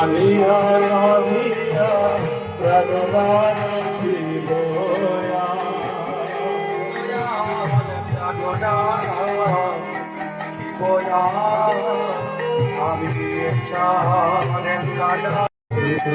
কালিয়া কাঁদিয়া প্রাণদান দিবয়া আমি চারেন কাটা কৃষ্ণ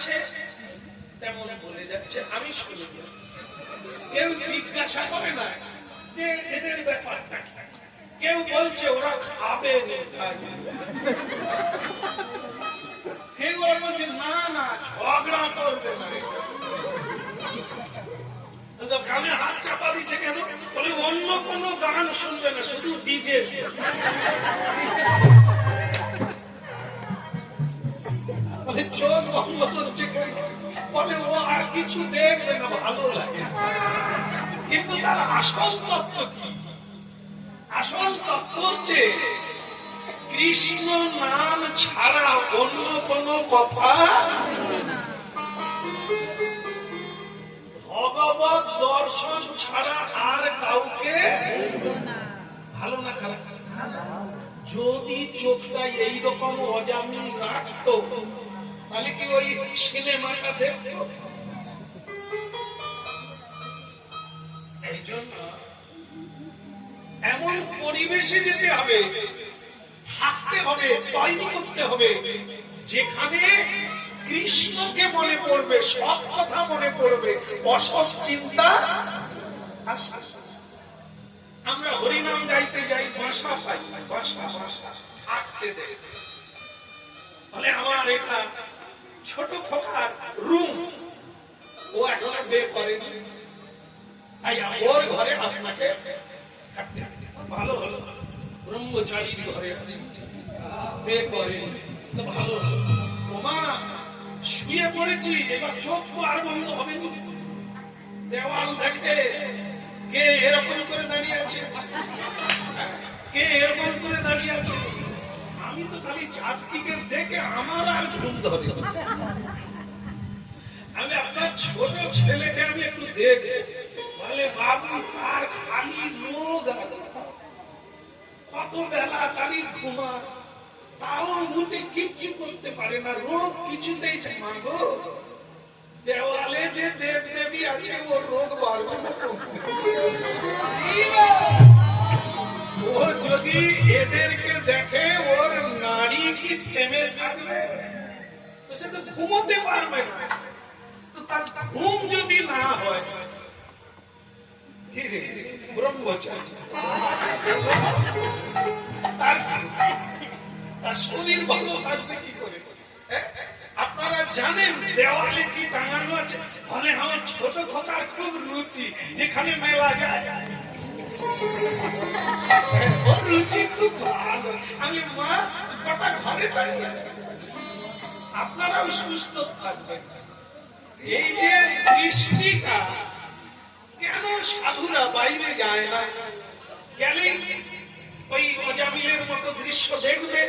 জানছে তেমন বলে যাচ্ছে, আমি শুনি কেউ জিজ্ঞাসা করে না যে এদের ব্যাপারটা কেউ বলছে ওরা খাবে কেউ আবার বলছে, না না, ঝগড়া করবে না কানে হাত চাপা দিচ্ছে কেন? বলে, অন্য কোনো গান শুনবে না, শুধু ডিজে চোখ বলে, ও আর কিছু দেখবে না, ভালো লাগে কিন্তু তার আসল তত্ত্ব কি? আসল তত্ত্ব হচ্ছে, কৃষ্ণ নাম ছাড়া অন্য কোনো কথা ভগবত দর্শন ছাড়া আর কাউকে ভালো না খারাপ। যদি চোখটা এইরকম অজামিন রাখতো তাহলে কি ওই সিনেমাটা দেখতো এমন পরিবেশে যেতে হবে, থাকতে হবে, তৈরি করতে হবে, যেখানে কৃষ্ণকে মনে পড়বে সৎ কথা মনে পড়বে, অসৎ চিন্তা আমরা হরিনাম গাইতে যাই, বাসা পাই, বাসা বাসা, থাকতে দেয় বলে আমার এটা ছোট খোকার রুম। ও এখনও বের করেনি তাই ওর ঘরে আপনাকে ভালো হলো। ব্রহ্মচারীর ঘরে বের করেনি। তো ভালো হলো। ওমা শুয়ে পড়েছি। এবার চোখ তো আর বন্ধ হবে দেওয়াল দেখে কে এরকম করে দাঁড়িয়ে আছে? কে এরকম করে আমি তো খালি চারদিকে দেখে আমার আর ঘুম ধরে আমি আপনার ছোট ছেলেকে আমি একটু দেখে বলে, বাবু, তার খালি রোগ কত বেলা খালি ঘুমা তাও মুখে কিচ্ছু করতে পারে না, রোগ কিছুতেই মাগো দেওয়ালে যে দেব দেবী আছে ওর রোগ বাড়বে না ঘুমোতে পারবে না। তো তার ঘুম যদি না হয় হ্যাঁ? আপনারা জানেন, দেওয়ালে কি টাঙানো আছে? বলে আমার ছোট খোকার খুব রুচি, যেখানে মেলা যায়। রুচি খুব ভালো। আমি মা, কটা ঘরে আছে। আপনারাও সুস্থ থাকবেন। এই যে দৃষ্টিটা, কেন সাধুরা বাইরে যায় না? গেলে ওই অজামিলের মতো দৃশ্য দেখবে,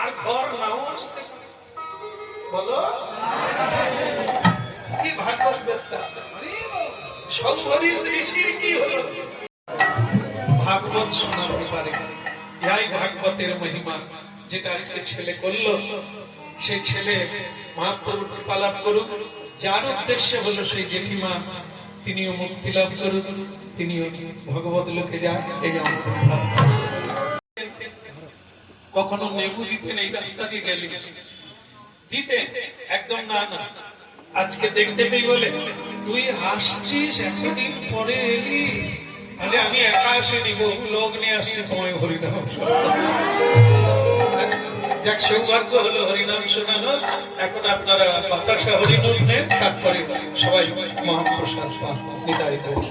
আর ঘর নাও আসতে। বলো? কি ভাগবত কি হলো? ভাগবত শোনাতে পারে ইয়াই ভাগবতের মহিমা, যেটা ছেলে করল। সেই ছেলে মহাপ্রভুর কৃপা লাভ করুক, যার উদ্দেশ্য হলো সেই জেঠিমা, তিনিও মুক্তি লাভ করুক, তিনিও ভগবত লোকে যান এই কখনো নেবু দিতেন এই রাস্তা দিয়ে গেলে। দিতে? একদম না না। আজকে দেখতে পেয়ে বলে, তুই হাসছিস এতদিন পরে এলি? তাহলে আমি একা আসিনি বহু লোক নিয়ে আসছে, তোমায় হরিনাম যাক সৌভাগ্য হলো হরিনাম শোনানো এখন আপনারা বাতাসা হরিনাম নেন তারপরে সবাই মহাপ্রসাদ গৌর।